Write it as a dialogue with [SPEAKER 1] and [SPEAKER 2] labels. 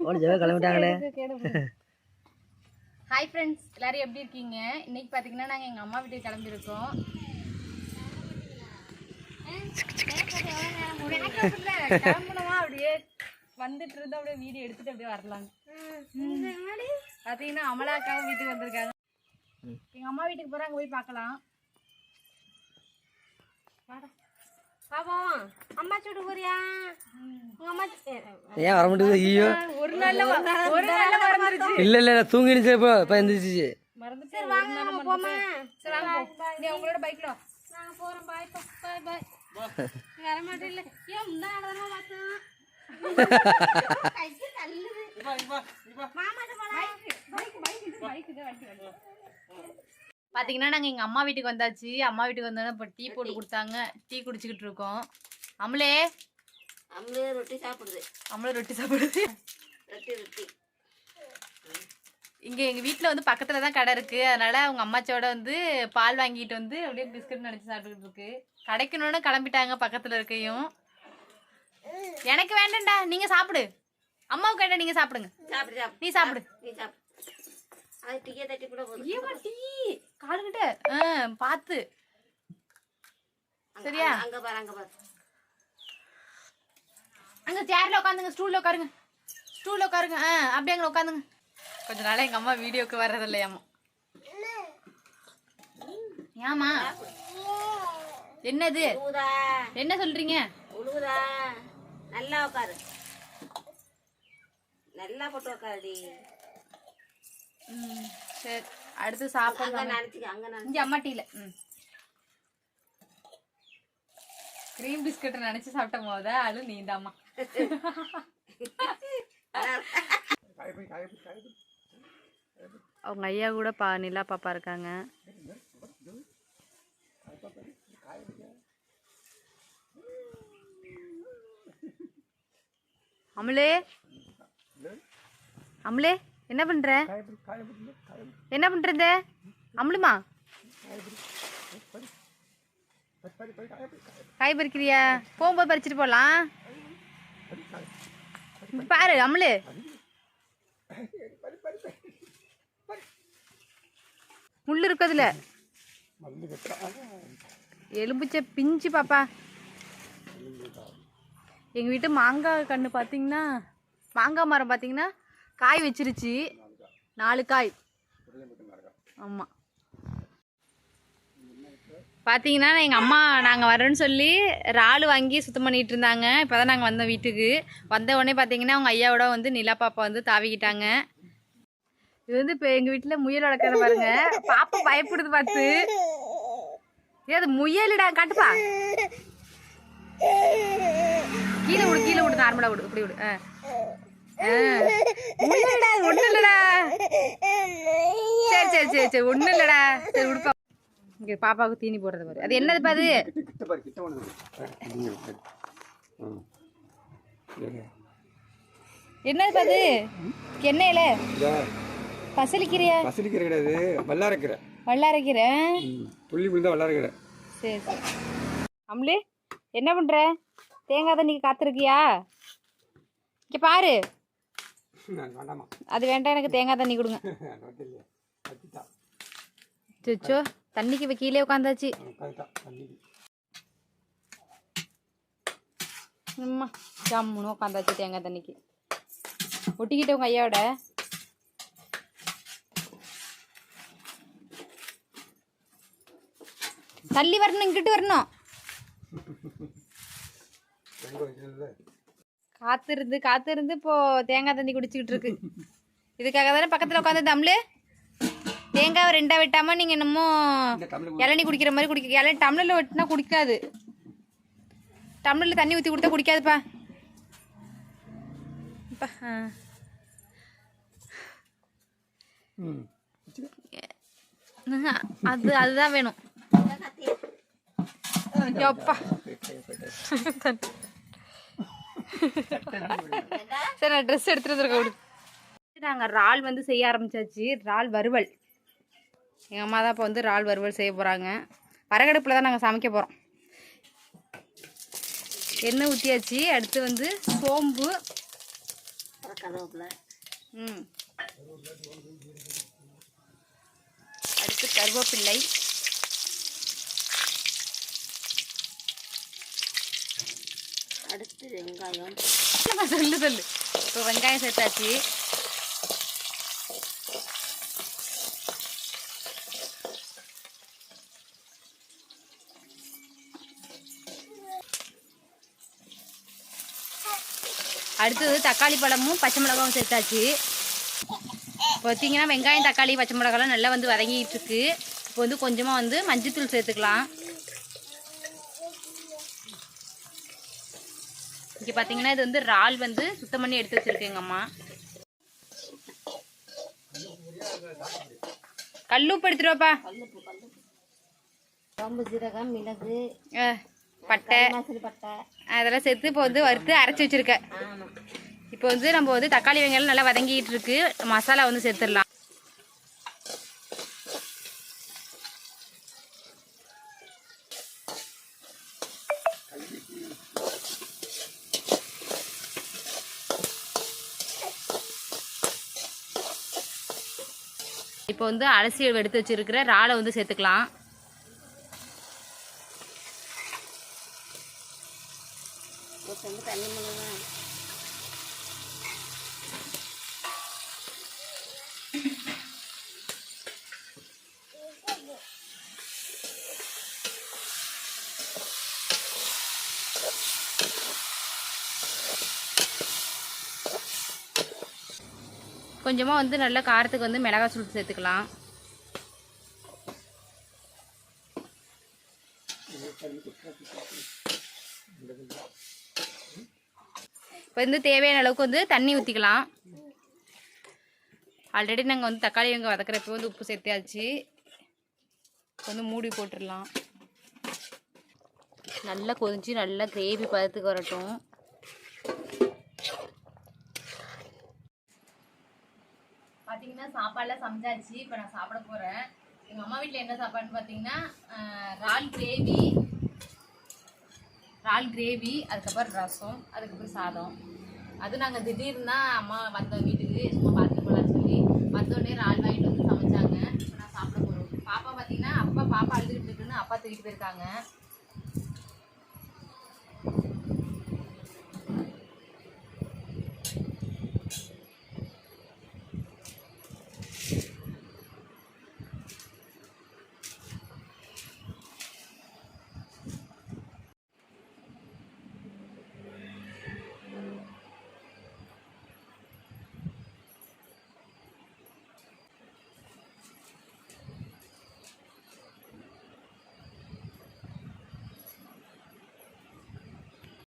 [SPEAKER 1] ஓடி ஜெவ கிளம்பிட்டாங்களே?
[SPEAKER 2] Hi friends எல்லாரும் எப்படி இருக்கீங்க? இன்னைக்கு பார்த்தீங்கன்னா நாங்கள் எங்கள் அம்மா வீட்டுக்கு கிளம்பியிருக்கோம். கிளம்பணுமா அப்படியே? வந்துட்டு இருந்து அப்படியே வீடியோ எடுத்துட்டு அப்படியே வரலாம் பார்த்தீங்கன்னா அமலாக்காவும் வீட்டுக்கு வந்திருக்காங்க. எங்கள் அம்மா வீட்டுக்கு போகிறோம் அங்கே போய் பார்க்கலாம்.
[SPEAKER 3] பாப்போம். அம்மா சூடு போறியா உங்க அம்மா
[SPEAKER 1] ஏன் வர மாட்டேங்குது? ஐயோ. இல்லை இல்லை தூங்கிடுச்சு இப்போ இப்போ.
[SPEAKER 2] நீ உங்களோட பைக்ல
[SPEAKER 3] நாங்க போறோம். பாய் பாய் பாய் வர மாட்டேன் இல்ல ஏன் முந்தா நடந்தமா பார்த்தோம் கைக்கு தள்ளுது. மாமாட்ட போலாம்.
[SPEAKER 2] பாத்தீங்கன்னா நாங்க எங்க அம்மா வீட்டுக்கு வந்தாச்சு. அம்மா வீட்டுக்கு வந்தோடனே இப்போ டீ போட்டு கொடுத்தாங்க. டீ குடிச்சுக்கிட்டு இருக்கோம். அமலே?
[SPEAKER 3] அம்மே ரொட்டி சாப்பிடுது.
[SPEAKER 2] அமலே ரொட்டி சாப்பிடுது.
[SPEAKER 3] ரொட்டி ரொட்டி
[SPEAKER 2] இங்க எங்க வீட்ல வந்து பக்கத்துல தான் கடை இருக்கு. அதனால அவங்க அம்மாச்சியோட வந்து பால் வாங்கிட்டு வந்து அப்படியே பிஸ்கட் நினைச்சு சாப்பிட்டுக்கிட்டு இருக்கு. கிடைக்கணும்னு கிளம்பிட்டாங்க பக்கத்துல இருக்கையும். எனக்கு வேண்டாம்டா நீங்க சாப்பிடு. அம்மாவுக்கு வேண்டாம் நீங்க சாப்பிடுங்க.
[SPEAKER 3] சாப்பிடு சாப்பிடு.
[SPEAKER 2] நீ சாப்பிடு.
[SPEAKER 3] நீ சாப்பிடு. அது டீயை தட்டி கூட போதும்.
[SPEAKER 2] ஏமா டீ. காலுகிட்ட. ஆ பார்த்து சரியா?
[SPEAKER 3] அங்க- அங்க பாரு அங்க பாரு.
[SPEAKER 2] அங்க சேர்ல உட்காந்துங்க ஸ்டூல்ல உட்காருங்க. ஸ்டூல்ல உட்காருங்க. ஆ அப்படியே அங்க உட்காந்துங்க. கொஞ்ச நாளா எங்க அம்மா வீடியோக்கு வர்றது இல்லையாமா ஏமா என்னது என்ன சொல்றீங்க?
[SPEAKER 3] நல்லா உட்காரு. நல்லா போட்டு உட்காருடி.
[SPEAKER 2] ம், சரி. அடுத்து சாப்பிடலாம்.
[SPEAKER 3] நினைச்சுக்க அங்க நினைச்சு
[SPEAKER 2] அம்மா டீல ம். கிரீம் பிஸ்கட் நினைச்சு சாப்பிட்ட போத அழு நீந்தாம்மா. அவங்க ஐயா கூட பா நிலா பாப்பா இருக்காங்க. அமலே? அமலே என்ன பண்ற? என்ன பண்றத அமலுமா? காய் பறிக்கிறியா? போகும்போது பறிச்சுட்டு போகலாம் பாரு அமலு. முள் இருக்குதுல எலும்புச்ச பிஞ்சு பாப்பா. எங்கள் வீட்டு மாங்காய் கன்று பார்த்தீங்கன்னா மாங்காய் மரம் பார்த்தீங்கன்னா காய் வச்சிருச்சு. நாலு காய். ஆமாம் பார்த்தீங்கன்னா எங்கள் அம்மா நாங்கள் வரோன்னு சொல்லி இறால் வாங்கி சுத்தம் பண்ணிட்டு இருந்தாங்க. இப்போ தான் நாங்கள் வந்தோம் வீட்டுக்கு. வந்த உடனே பார்த்தீங்கன்னா அவங்க ஐயாவோட வந்து நிலா பாப்பா வந்து தாவிக்கிட்டாங்க. இது வந்து இப்போ எங்கள் வீட்டில் முயல் வளர்க்குற பாருங்க. பாப்பா பயப்படுது பார்த்து. ஏ அது முயலுடா காட்டுப்பா. கீழே விடு கீழே விடு நார்மலாக விடு. இப்படி விடு. ஆ. ஆ. முயலுடா ஒன்றும் இல்லைடா சரி சரி சரி சரி. ஒன்றும் இல்லைடா சரி விடுப்பா. இங்கே பாப்பாவுக்கு தீனி போடுறது பாரு. அது என்னதுப்பா அது என்னதுப்பா அது என்ன இலை பசலிக்கிறியா?
[SPEAKER 4] பசலிக்கீரை கிடையாது. வல்லாரக்கீரை.
[SPEAKER 2] வல்லாரைக்கீரை?
[SPEAKER 4] புள்ளி புள்ளி வல்லாரக்கீரை.
[SPEAKER 2] சரி சரி. அம்லே என்ன பண்ற? தேங்காய் தண்ணிக்கு காத்திருக்கியா? இங்க பாரு. அது வேண்டாம் எனக்கு தேங்காய் தண்ணி கொடுங்க. சுச்சோ தண்ணிக்கு கீழே உட்காந்தாச்சு அம்மா ஜம்முன்னு உட்காந்தாச்சு தேங்காய் தண்ணிக்கு. ஒட்டிக்கிட்ட உங்க ஐயாவோட? தள்ளி வரணும் இங்கிட்டு வரணும். காத்திருந்து காத்திருந்து இப்போ தேங்காய் தண்ணி குடிச்சிக்கிட்டு இருக்கு. இதுக்காக தானே பக்கத்தில் உட்காந்து தம்ளு தேங்காவை ரெண்டா வெட்டாம நீங்க என்னமோ இளநீ குடிக்கிற மாதிரி குடிக்க இளநீ டம்ளர்ல வெட்டினா குடிக்காது. டம்ளர்ல தண்ணி ஊற்றி கொடுத்தா குடிக்காதுப்பா. அது அதுதான் வேணும். எப்பா சரி நான் ட்ரெஸ் எடுத்துட்டு விடு நாங்கள் இறால் வந்து செய்ய ஆரம்பிச்சாச்சு. இறால் வறுவல். எங்கள் அம்மா தான் இப்போ வந்து இறால் வறுவல் செய்ய போகிறாங்க வரகடுப்பில் தான் நாங்கள் சமைக்க போகிறோம் எண்ணெய் ஊற்றியாச்சு அடுத்து வந்து சோம்பு. ம். அடுத்து கருவேப்பிள்ளை
[SPEAKER 3] அடுத்து வெங்காயம்.
[SPEAKER 2] சொல்லு சொல்லு. இப்போ வெங்காயம் சேர்த்தாச்சு. அடுத்தது தக்காளி பழமும் பச்சை மிளகாவும் சேர்த்தாச்சு. பார்த்தீங்கன்னா வெங்காயம் தக்காளி பச்சை மிளகாலாம் நல்லா வந்து வதங்கிட்டு இருக்கு இப்போ வந்து கொஞ்சமாக வந்து மஞ்சத்தூள் சேர்த்துக்கலாம். இங்கே பார்த்தீங்கன்னா இது வந்து இறால் வந்து சுத்தம் பண்ணி எடுத்து வச்சிருக்கு எங்கள் அம்மா. கல்லுப்பு எடுத்துட்டு வாப்பா.
[SPEAKER 3] கல்லுப்பு கல்லுப்பு சோம்பு சீரகம் மிளகு.
[SPEAKER 2] பட்டை அதெல்லாம் சேர்த்து இப்போ வந்து வறுத்து அரைச்சி வச்சிருக்க.
[SPEAKER 3] ஆமாம்
[SPEAKER 2] இப்போ வந்து நம்ம வந்து தக்காளி வெங்காயம் நல்லா வதங்கிட்டு இருக்கு. மசாலா வந்து சேர்த்துடலாம். இப்போ வந்து அரிசி எடுத்து வச்சிருக்கிற இறாலை வந்து சேர்த்துக்கலாம்.
[SPEAKER 3] ஒரு செம்பு தண்ணி மிளகா
[SPEAKER 2] கொஞ்சமாக வந்து நல்ல காரத்துக்கு வந்து மிளகாய் தூள் சேர்த்துக்கலாம். இப்போ வந்து தேவையான அளவுக்கு வந்து தண்ணி ஊற்றிக்கலாம் ஆல்ரெடி நாங்கள் வந்து தக்காளி வெங்காயம் வதக்குறப்ப வந்து உப்பு சேர்த்தியாச்சு இப்போ வந்து மூடி போட்டுடலாம். நல்லா கொதிச்சு நல்லா கிரேவி பதத்துக்கு வரட்டும். பார்த்தீங்கன்னா சாப்பாடுலாம் சமைச்சாச்சு. இப்போ நான் சாப்பிட போகிறேன் எங்கள் அம்மா வீட்டில் என்ன சாப்பாடுன்னு பார்த்தீங்கன்னா இறால் கிரேவி இறால் கிரேவி அதுக்கப்புறம் ரசம் அதுக்கப்புறம் சாதம். அது நாங்கள் திடீர்னு தான் அம்மா வந்தோம் வீட்டுக்கு சும்மா பார்த்துட்டு போகலான்னு சொல்லி வந்தோடனே இறால் வாங்கிட்டு வந்து சமைச்சாங்க. இப்போ நான் சாப்பிட போகிறோம் பாப்பா பார்த்தீங்கன்னா அப்பா பாப்பா அழுதுகிட்டு இருக்குன்னு அப்பா தூக்கிட்டு போயிருக்காங்க.